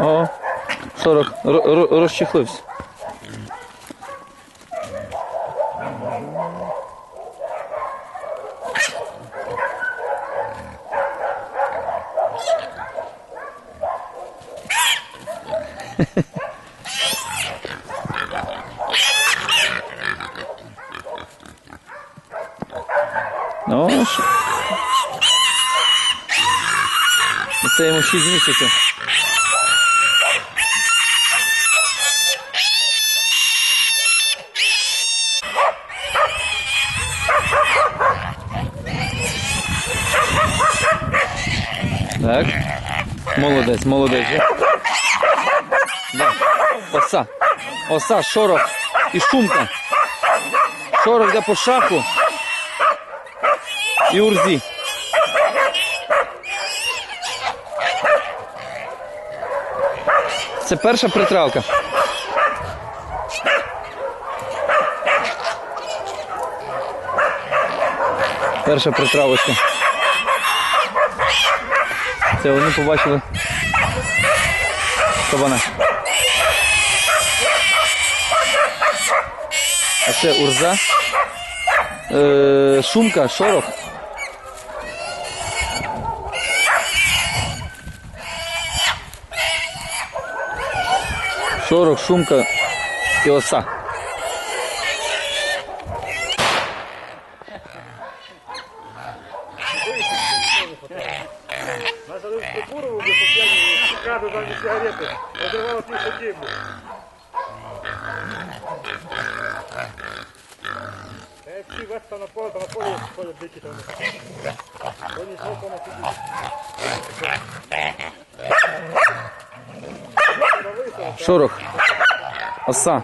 О, 40. Ро- ро- розчехлився. Ну? Це йому 6 місяців. Так. Молодець, молодець. Да. Оса. Оса, шорох і шумка. Шорох йде по шаху. І урзі. Це перша притравка. Перша притравочка. Це вони побачили кабана. А це урза. Е, шумка, шорох. 40, шумка и оса. Наша русская кура уже по пьяни, там сигареты, разрывала тихо тему. Всі веста на поле, там на полі ходять дикі там. Вони знову на Шорох. Оса.